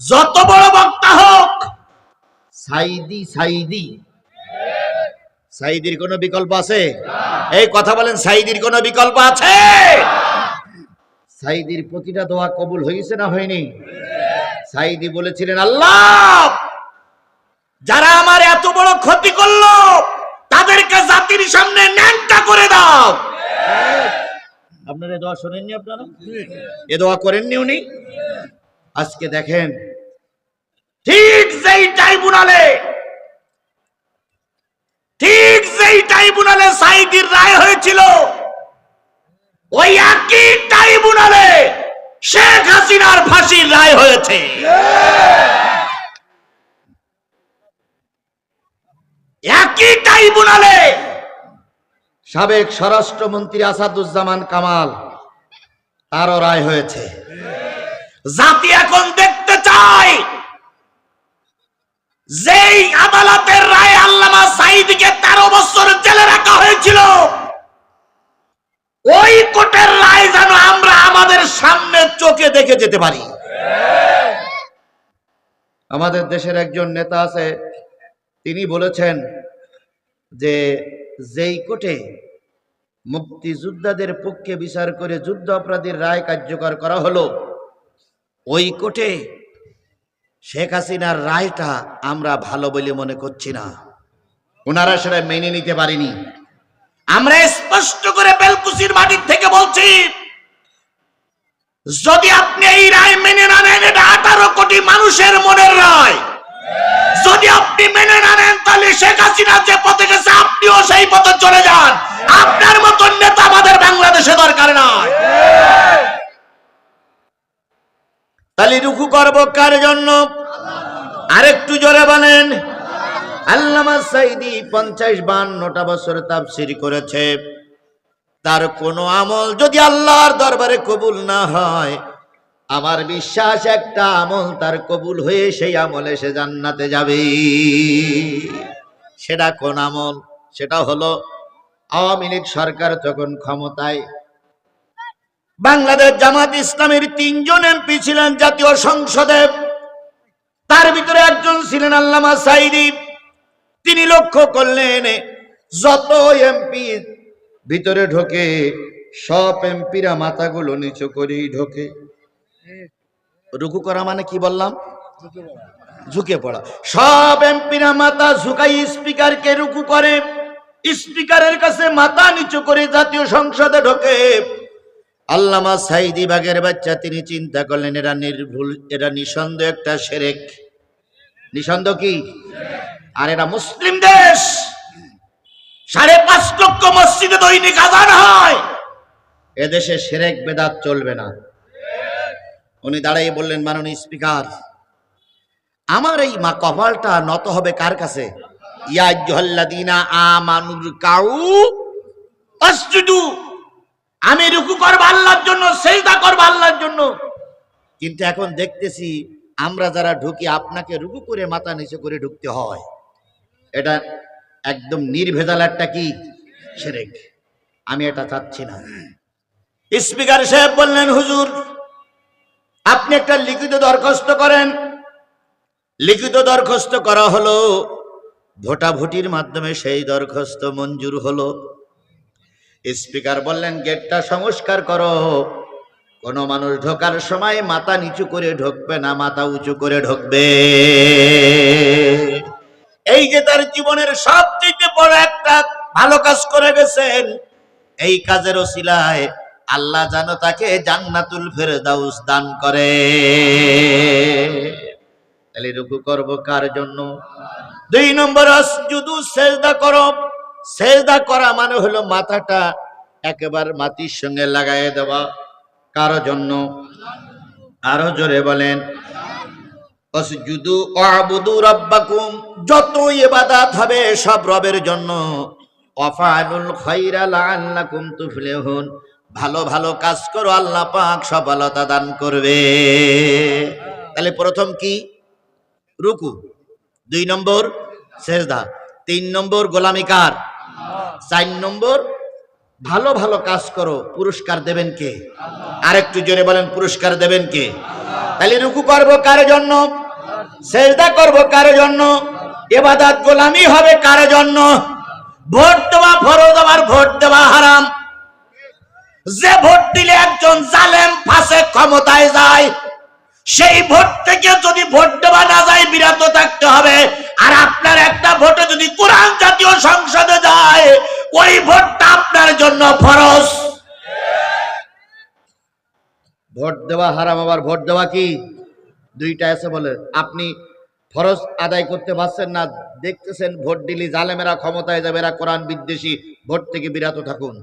যত বড় বক্তা হোক, সাইদি সাইদি। সাইদির কোনো বিকল্প আছে? এই কথা বলেন, সাইদির কোনো বিকল্প আছে? সাইদির প্রতিটা দোয়া কবুল হয়েছে না হয়নি? সাইদি বলেছিলেন, আল্লাহ, যারা আমার এত বড় ক্ষতি করল, তাদেরকে জাতির সামনে ন্যাংটা করে দাও। আপনারা দোয়া শোনেননি আপনারা? এ দোয়া করেননি উনি? আজকে দেখেন, ঠিক যেই ট্রাইব্যুনালে ঠিক যেই ট্রাইব্যুনালে সাইদির রায় হয়েছিল, ওই একই ট্রাইব্যুনালে শেখ হাসিনার ফাঁসির রায় হয়েছে। একই ট্রাইব্যুনালে সাবেক স্বরাষ্ট্রমন্ত্রী আসাদুজ্জামান কামাল, তারও রায় হয়েছে। জাতি এখন দেখতে চায়। যেই আদালতের রায় আল্লামা সাইদকে তেরো বছর জেলে রাখা হয়েছিল, ওই কোর্টের রায় যেন আমরা আমাদের সামনে চোখে দেখে যেতে পারি। আমাদের দেশের একজন নেতা আছে, তিনি বলেছেন যে, যেই কোর্টে মুক্তিযোদ্ধাদের পক্ষে বিচার করে যুদ্ধ অপরাধীর রায় কার্যকর করা হলো ওই কোর্টে শেখ হাসিনার রায়টা আমরা ভালো বলে মনে করছি না। ওনারা সেটা মেনে নিতে পারিনি। আমরা স্পষ্ট করে বেলকুচির মাটির থেকে বলছি, যদি আপনি এই রায় মেনে না নেন, এটা আঠারো কোটি মানুষের মনের রায়। যদি আপনি মেনে না নেন, তাহলে শেখ হাসিনা যে পথে গেছে, আপনিও সেই পথে চলে যান। আপনার মতন নেতা আমাদের বাংলাদেশে দরকার নয় তাহলে রুকু করব কার জন্য? আরেকটু জোরে বলেন। আল্লামা সাইদি পঞ্চাশ বান্নটা বছর তাফসির করেছে। তার কোনো আমল যদি আল্লাহর দরবারে কবুল না হয়, আমার বিশ্বাস একটা আমল তার কবুল হয়ে সেই আমলে সে জান্নাতে যাবে। সেটা কোন আমল? সেটা হলো আওয়ামী লীগ সরকার যখন ক্ষমতায় বাংলাদেশ জামাত ইসলামের তিনজন এমপি ছিলেন জাতীয় সংসদে। তার ভিতরে একজন ছিলেন আল্লামা সাইদি। তিনি লক্ষ্য করলেন, যত এমপি ভিতরে ঢোকে, সব এমপিরা মাথাগুলো নিচু করেই ঢোকে। রুকু করা মানে কি বললাম? ঝুঁকে পড়া। সব এমপিরা মাথা ঝুঁকাই স্পিকারকে রুকু করে। স্পিকারের কাছে মাথা নিচু করে জাতীয় সংসদে ঢোকে। আল্লামা সাইদি বাগের বাচ্চা, তিনি চিন্তা করলেন, এরা নির্ভুল, এরা নিঃসন্দেহ একটা সেরেক। নিঃসন্দেহ কি? আর এরা মুসলিম দেশ। সাড়ে পাঁচ লক্ষ মসজিদে দৈনিক আজান হয়। এদেশে সেরেক বেদাত চলবে না। উনি দাঁড়াই বললেন, মাননীয় স্পিকার, আমার এই মা কপালটা নত হবে কার কাছে? ইয়া আইয়ুহাল্লাযীনা আমানুর কাউ আসজুদু আমি রুকু করব আল্লাহর জন্য সেজদা করব আল্লাহর জন্য। কিন্তু এখন দেখতেছি আমরা যারা ঢুকি আপনাকে রুকু করে মাথা নিচু করে ঢুকতে হয়। এটা একদম নির্ভেজাল একটা কি? সেরেক। আমি এটা চাচ্ছি না। স্পিকার সাহেব বললেন হুজুর আপনি একটা লিখিত দরখাস্ত করেন। লিখিত দরখাস্ত করা হলো ভোটাভুটির মাধ্যমে সেই দরখাস্ত মঞ্জুর হলো। স্পিকার বললেন, গেটটা সংস্কার করো। কোন মানুষ ঢোকার সময় মাথা নিচু করে ঢুকবে না, মাথা উঁচু করে ঢুকবে। এই যে তার জীবনের সবচেয়ে বড় একটা ভালো কাজ করে গেছেন, এই কাজের ওসিলায় আল্লাহ যেন তাকে জান্নাতুল ফেরদাউস দান করে। তাহলে রুকু করব কার জন্য? দুই নম্বর, আসজুদু, সেজদা করো। সেজদা করা মানে হলো মাথাটা একেবারে মাটির সঙ্গে লাগাই দেওয়া। কারও জন্য আরও জোরে বলেন যত ইবাদত হবে সব রবের জন্য। অফানুল খাইরা লাআল্লাকুম তুফলিহুন ভালো ভালো কাজ করো, আল্লাহ পাক সফলতা দান করবে। তাহলে প্রথম কি? রুকু। দুই নম্বর সেজদা। তিন নম্বর গোলামি কার? চার নম্বর, ভালো ভালো কাজ করো, পুরস্কার দেবেন কে? আরেকটু জোরে বলেন, পুরস্কার দেবেন কে? তাহলে রুকু করব কার জন্য? সেজদা করব কার জন্য? এবাদাত গোলামি হবে কার জন্য? ভোট দেওয়া ফরজ, আবার ভোট দেওয়া হারাম। যে ভোট দিলে একজন জালেম ফাঁসে ক্ষমতায় যায় সেই ভোট থেকে যদি ভোট দেওয়া না যায় বিরত থাকতে হবে। আর আপনার একটা ভোটে যদি কোরআন জাতীয় সংসদে যায় ওই ভোটটা আপনার জন্য ফরজ। ভোট দেওয়া হারাম আবার ভোট দেওয়া কি? দুইটা আছে বলে। আপনি ফরজ আদায় করতে পারছেন না দেখতেছেন ভোট দিলি জালেমেরা ক্ষমতায় যাবে এরা কোরআন বিদ্বেষী ভোট থেকে বিরত থাকুন।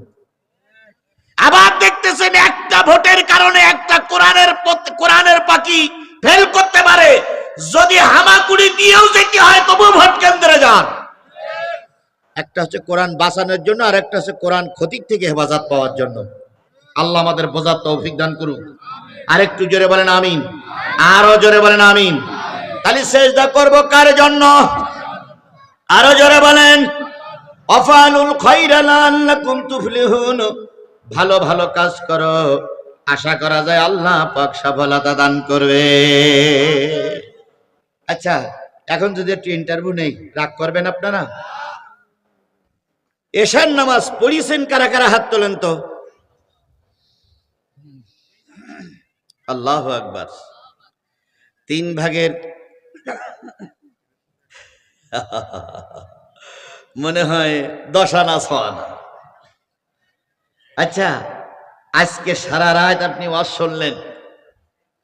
আবার দেখতেছেন একটা ভোটের কারণে একটা কোরআনের কোরআনের পাখি ফেল করতে পারে। যদি হামাগুড়ি দিয়েও যেতে হয় তবু ভোট কেন্দ্রে যান। একটা হচ্ছে কোরআন বাঁচানোর জন্য, আর একটা হচ্ছে কোরআন ক্ষতির থেকে হেফাজত পাওয়ার জন্য। আল্লাহ আমাদের বোঝার তৌফিক দান করুক আরেকটু জোরে বলেন আমিন। আরও জোরে বলেন আমিন। তাহলে সেজদা করব কার জন্য? আরও জোরে বলেন। অফানুল খৈরা লাল্লাকুম তুফলিহুন। ভালো ভালো কাজ করো। আশা করা যায় আল্লাহ পাক সফলতা দান করবে। আচ্ছা এখন যদি একটু ইন্টারভিউ নেই, রাগ করবেন আপনারা? এশার নামাজ পড়িয়েছেন কারা কারা হাত তোলেন তো? আল্লাহ আকবার। তিন ভাগের মনে হয় দশ আনা। আচ্ছা আজকে সারা রাত আপনি ওয়াজ শুনলেন,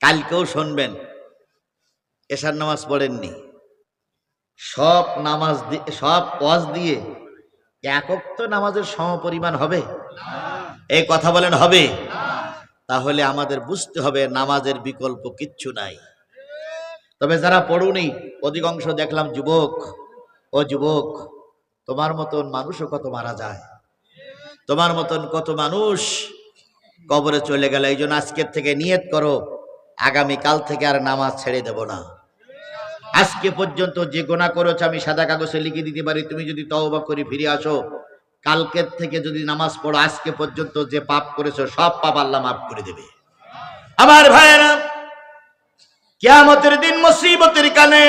কালকেও শুনবেন। এশার নামাজ পড়েননি। সব নামাজ দি- সব ওয়াজ দিয়ে একক তো নামাজের সমপরিমাণ হবে? এই কথা বলেন, হবে? তাহলে আমাদের বুঝতে হবে নামাজের বিকল্প কিচ্ছু নাই। তবে যারা পড়ুনি, অধিকাংশ দেখলাম যুবক, ও যুবক, তোমার মতন মানুষও কত মারা যায়? তোমার মতন কত মানুষ কবরে চলে গেল এই জন্য আজকের থেকে নিয়ত করো আগামী কাল থেকে আর নামাজ ছেড়ে দেব না। আজকে পর্যন্ত যে গোনা করেছ, আমি সাদা কাগজে লিখে দিতে পারি, তুমি যদি তওবা করে ফিরে আসো, কালকের থেকে যদি নামাজ পড়ো, আজকে পর্যন্ত যে পাপ করেছ, সব পাপ আল্লাহ মাফ করে দেবে। আমার ভাইয়েরা, কিয়ামতের দিন মুসিবতের কানে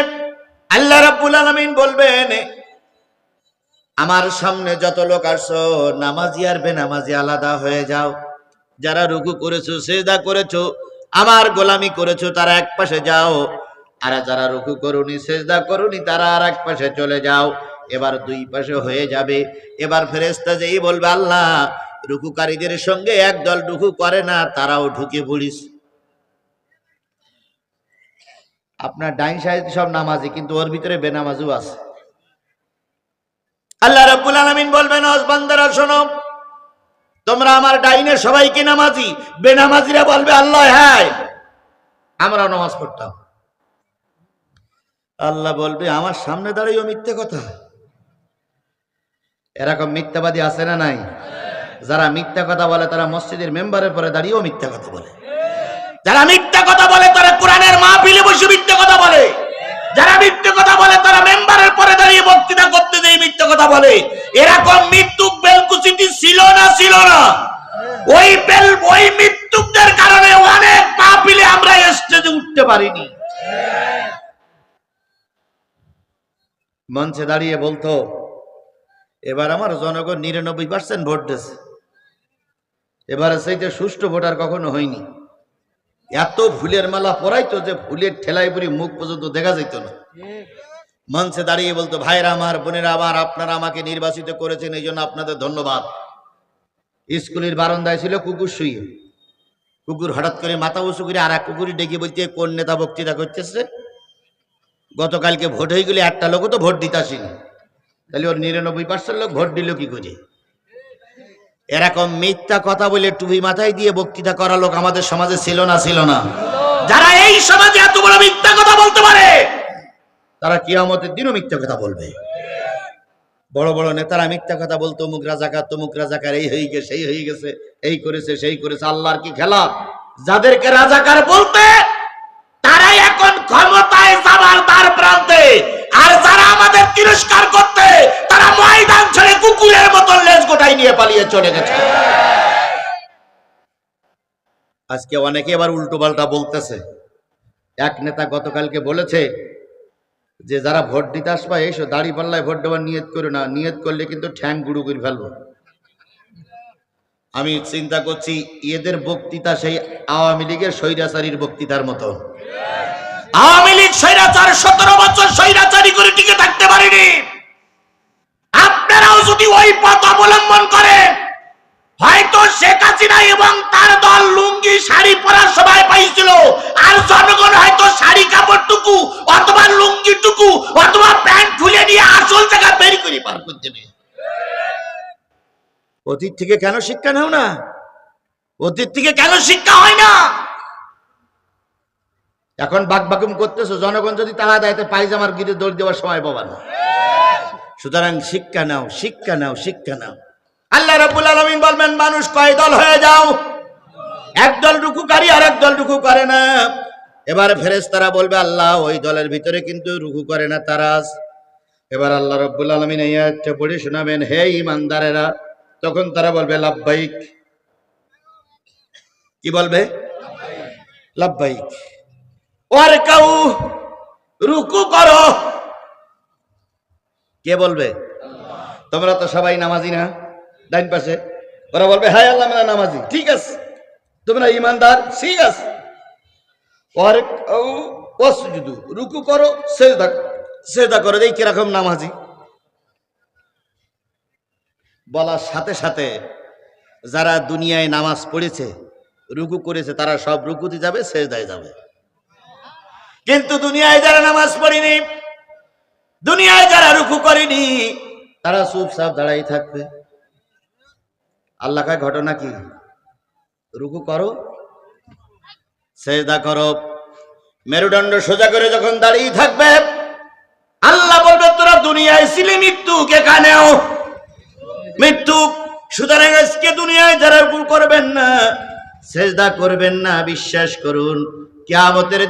আল্লাহ রাব্বুল আলামিন বলবেন আমার সামনে যত লোক আসছো, নামাজি আর বেনামাজি আলাদা হয়ে যাও। যারা রুকু করেছ, সেজদা করেছ আমার গোলামি করেছ, তারা এক পাশে যাও। আর যারা রুকু করুনি, সেজদা করুনি, তারা আর এক পাশে চলে যাও। এবার দুই পাশে হয়ে যাবে। এবার ফেরেস্তা যেই বলবে, আল্লাহ, রুকুকারীদের সঙ্গে একদল রুকু করে না, তারাও ঢুকে পড়িস। আপনার ডাইন সাইড সব নামাজি, কিন্তু ওর ভিতরে বেনামাজিও আছে। আল্লাহ রাব্বুল আলামিন বলবেন বান্দারা, শোনো, তোমরা আমার ডাইনে সবাইকে নামাজি? বেনামাজিরা বলবে, আল্লাহ হ্যাঁ। আমরাও নামাজ পড়তাম। আল্লাহ বলবে, আমার সামনে দাঁড়িয়েও মিথ্যে কথা। এরকম মিথ্যাবাদী আছে না নাই? যারা মিথ্যা কথা বলে, তারা মসজিদের মেম্বারের পরে দাঁড়িয়েও মিথ্যা কথা বলে। যারা মিথ্যা কথা বলে, তারা কোরআনের মাহফিলে বসে মিথ্যা কথা বলে। যারা মিথ্যা কথা বলে, তারা মেম্বারের পরে দাঁড়িয়ে বক্তৃতা করতে দেয় মিথ্যা কথা বলে। এরকম মৃত্যুক বেলকুচিটি ছিল না ছিল না। ওই বেল, ওই মৃত্যুকদের কারণে অনেক মাহফিলে আমরা স্টেজে উঠতে পারিনি। মঞ্চে দাঁড়িয়ে বলতো, এবার আমার জনগণ নিরানব্বই পার্সেন্ট ভোট দিয়েছে এবারে সেইটা সুষ্ঠু ভোট আর কখনো হয়নি। এত ফুলের মালা পরাইতো যে ফুলের ঠেলাই পুরি মুখ পর্যন্ত দেখা যেত না। মঞ্চে দাঁড়িয়ে বলতো, ভাইরা আমার, বোনেরা আমার, আপনারা আমাকে নির্বাচিত করেছেন, এই জন্য আপনাদের ধন্যবাদ। স্কুলের বারান্দায় ছিল কুকুর শুয়ে। কুকুর হঠাৎ করে মাথা উঁচু করে আর এক কুকুরই ডেকে বলছে, কোন নেতা বক্তৃতা করতেছে গতকালকে ভোট হয়ে গেলে একটা লোকও তো ভোট দিতে আসেনি। তাহলে ওর নিরানব্বই পার্সেন্ট লোক ভোট দিল কি করে? এরকম মিথ্যা কথা বলে টুপি মাথায় দিয়ে বক্তৃতা করা লোক আমাদের সমাজে ছিল না ছিল না। যারা এই সমাজে এত বড় মিথ্যা কথা বলতে পারে, তারা কিয়ামতের দিনও মিথ্যা কথা বলবে। বড় বড় নেতারা মিথ্যা কথা বলতো মুখ রাজাকার, তমুক রাজাকার, এই হয়ে গেছে, সেই হয়ে গেছে, এই করেছে, সেই করেছে, আল্লাহর কি খেলা যাদেরকে রাজাকার বলতে, তারাই এখন ক্ষমতায় যাবার তার প্রান্তে। আর যারা আমাদের তিরস্কার করতে তারা ময়দান ছেড়ে কুকুরের মতন লেজ গোটাই নিয়ে পালিয়ে চলে গেছে। আজকে অনেকে এবার উল্টো পাল্টা বলতেছে। এক নেতা গতকালকে বলেছে যে, যারা ভোট দিতে আসবা, এসো, দাড়ি পাল্লায় ভোট দেওয়ার নিয়ত করো না। নিয়ত করলে কিন্তু ঠ্যাং গুড়ু করে ফেলব। আমি চিন্তা করছি, এদের বক্তৃতা সেই আওয়ামী লীগের স্বৈরাচারীর বক্তৃতার মতো। আওয়ামী লীগ স্বৈরাচার সতেরো বছর স্বৈরাচারী করে টিকে থাকতে পারেনি। আপনারাও যদি ওই পথ অবলম্বন করেন, হয়তো শেখ হাসিনা এবং তার দল লুঙ্গি, শাড়ি পরার সময় পাইছিল। আর জনগণ হয়তো শাড়ি কাপড়টুকু অথবা লুঙ্গিটুকু অথবা প্যান্ট খুলে নিয়ে আসল জায়গা বের করে পার করে দেবে অতীত থেকে কেন শিক্ষা নাও না? অতীত থেকে কেন শিক্ষা হয় না? এখন বাক বাকুম করতেছো, জনগণ যদি তাহা দেয়, তো পায়জামার গিরে দৌড় দেওয়ার সময় পাবা না। সুতরাং শিক্ষা নাও শিক্ষা নাও শিক্ষা নাও। আল্লাহ রাব্বুল আলামিন বলবেন, মানুষ কয় দল হয়ে যাও একদল রুকুকারী আর একদল রুকু করে না। এবার ফেরেশতারা বলবে, আল্লাহ, ওই দলের ভিতরে কিন্তু রুকু করে না তারা এবার আল্লাহ রাব্বুল আলামিন এই একটা পড়ে শোনাবেন, হে ইমানদারেরা তখন তারা বলবে লাভবাইক কি বলবে? লাভবাইক ওর কাউ, রুকু করো। কে বলবে? তোমরা তো সবাই নামাজি না, ডাইন পাশে। ওরা বলবে হাই আল্লাহ, আমরা নামাজি। ঠিক আছে, তোমরা ইমানদার, ঠিক আছে। অসুজুদু রুকু করো, সেজদা সেজদা করো এই কীরকম নামাজি। বলার সাথে সাথে যারা দুনিয়ায় নামাজ পড়েছে, রুকু করেছে, তারা সব রুকুতে যাবে, সেজদায় যাবে। কিন্তু দুনিয়ায় যারা নামাজ পড়িনি, দুনিয়ায় যারা রুখু করেনি, তারা চুপচাপ দাঁড়াই থাকবে। আল্লাহ ঘটনা কি? রুকু করো, সেজদা করো, মেরুদণ্ড সোজা করে যখন দাঁড়িয়ে থাকবে, আল্লাহ বলবে, তোরা দুনিয়ায় ছিলি মৃত্যু কে এখানেও। মৃত্যু সুতরাং আজকে দুনিয়ায় যারা রুকু করবেন না, সেজদা করবেন না, বিশ্বাস করুন, কিয়ামতের